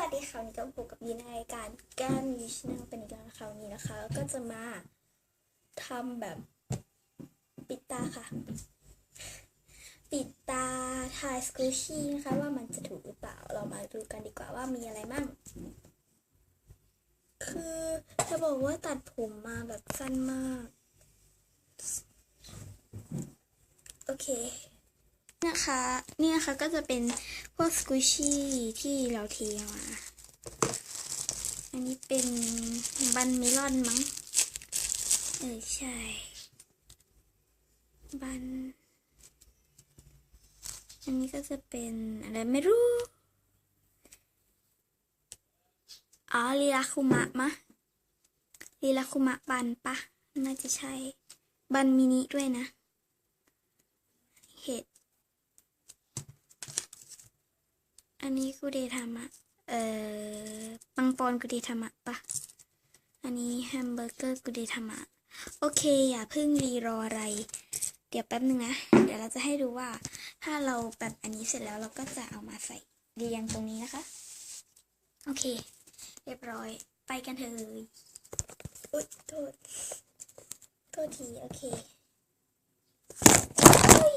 วัสดีค่ะวันนี้ก็พบกับยีนในรายการแก้มยูชแนลเป็นอีกแล้วนะคะวันนี้นะคะ ก็จะมาทำแบบปิดตาค่ะ ปิดตาทายสกูชี่นะคะว่ามันจะถูกหรือเปล่า เรามาดูกันดีกว่าว่ามีอะไรมั่ง คือจะบอกว่าตัดผมมาแบบสั้นมาก โอเค นะคะ นี่นะคะก็จะเป็นพวกสกูชี่ที่เราเทมา อันนี้เป็นบันเมลอนมั้ง เออใช่ บัน อันนี้ก็จะเป็นอะไรไม่รู้อ๋อลีลาคุมะมะลีลาคุมะบันปะ น่าจะใช่ บันมินิด้วยนะ เห็ด อันนี้กูเดทามะ เอ่อ ปังปอนกูเดทามะปะ อันนี้แฮมเบอร์เกอร์กูเดทามะ โอเค อย่าเพิ่งรีรออะไร เดี๋ยวแป๊บนึงนะ เดี๋ยวเราจะให้ดูว่า ถ้าเราแบบอันนี้เสร็จแล้วเราก็จะเอามาใส่เรียงตรงนี้นะคะ โอเค เรียบร้อย ไปกันเถอะอุ๊ยโทษ โทษที โอเคอุ๊ย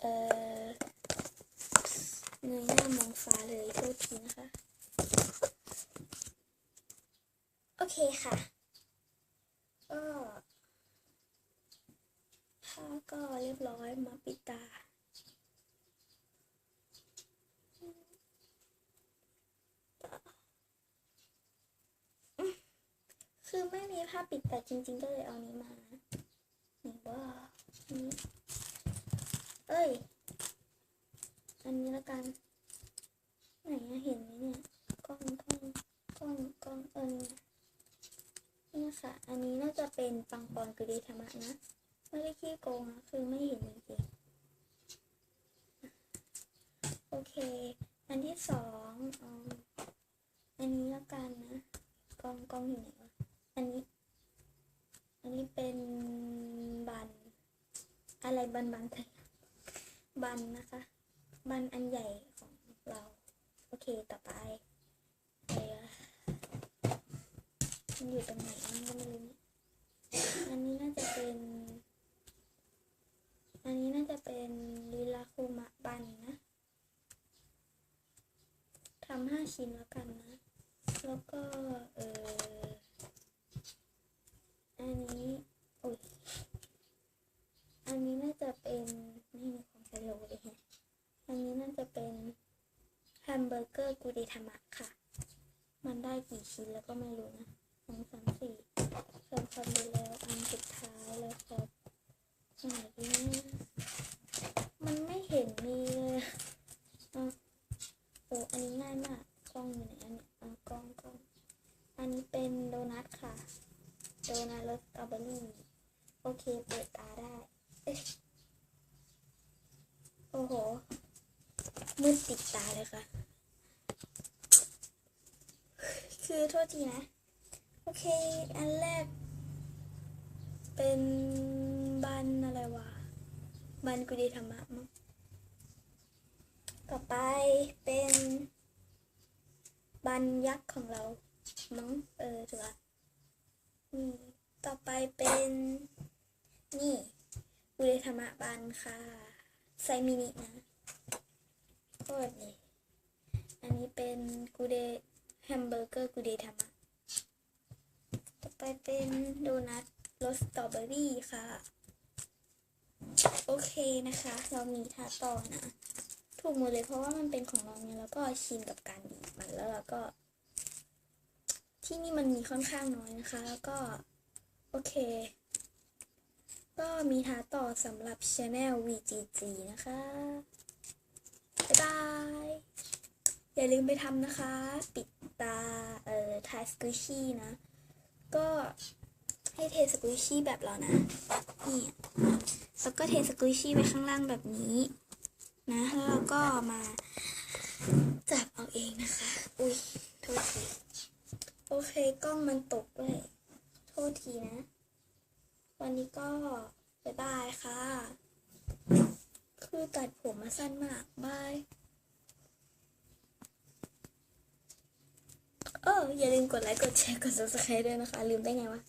เอ่อ เงยหน้ามองฟ้าเลยโทษทีนะคะ โอเคค่ะ ก็ถ้าก็เรียบร้อยมาปิดตา คือไม่มีผ้าปิดแตาจริง ๆ ก็เลยเอานี้มานี่ว่านี้เอ้ย อันนี้ละกันไหนเห็นไหมเนี่ยกล้องกล้องกล้องกล้องเออนี่ค่ะ อันนี้น่าจะเป็นปังปอนกุดีธรรมะนะไม่ได้ขี้โกงนะคือไม่เห็นจริงๆโอเค อันที่สองอันนี้ละกันนะกล้องกล้องอยู่ไหนวะอันนี้ อันนี้เป็นบัน อะไรบันบันเถอะบันนะคะ บันอันใหญ่ของเรา โอเคต่อไปเอ่อมันอยู่ตรงไหนมันก็ไม่รู้อันนี้น่าจะเป็น อันนี้น่าจะเป็นลิลาคุมะบันนะทำห้าชิ้นแล้วกันนะ แล้วก็เออนนี้อุ้ย อันนี้น่าจะเป็นไม่มีความสโลว์เลยแฮะอันนี้น่าจะเป็นแฮมเบอร์เกอร์กูดี ธรรมะค่ะ มันได้กี่ชิ้นแล้วก็ไม่รู้นะสองสามสี่สองคนดูแล้วอันสุดท้ายแล้วครับไหนดีนะมันไม่เห็นมีเลยอะโอ้อันนี้ง่ายมากกล้องอยู่ไหนอันนี้อะกล้องกล้องอันนี้เป็นโดนัทค่ะ โดนัทรสสตรอเบอรี่โอเคเปิดตาได้เอ๊ะโอ้โหมืดติดตาเลยค่ะ คือโทษทีนะ โอเค อันแรก เป็นบันอะไรวะ บันกุดีธรรมะมั้งต่อไปเป็นบันยักษ์ของเรา มั้ง เออถูกละนี่ต่อไปเป็น นี่กูเดธรรมะบันค่ะ ไซมินินะโคตรเลยอันนี้เป็นกูเด แฮมเบอร์เกอร์กูเดธรรมะต่อไปเป็นโดนัทรสสตรอเบอรี่ค่ะ โอเคนะคะ เรามีทาต่อนะ ถูกหมดเลยเพราะว่ามันเป็นของเราเนี่ยแล้วก็ชินกับการบีบมันแล้วเราก็ ที่นี่มันมีค่อนข้างน้อยนะคะ แล้วก็ โอเค ก็มีท้าต่อสำหรับ Channel VGG นะคะ บ๊ายบาย อย่าลืมไปทำนะคะ ปิด ตาเอ่อทายสกูชี่นะ ก็ให้เทสกูชี่แบบเรานะนี่แล้วก็เทสกูชี่ไว้ข้างล่างแบบนี้นะแล้วเราก็มาจับเอาเองนะคะ อุ้ยโทษทีโอเคกล้องมันตกด้วยโทษทีนะ วันนี้ก็บ๊ายบายค่ะ คือตัดผมมาสั้นมากบาย เอออย่าลืมกดไลค์กดแชร์กด subscribe ด้วยนะคะ ลืมได้ไงวะ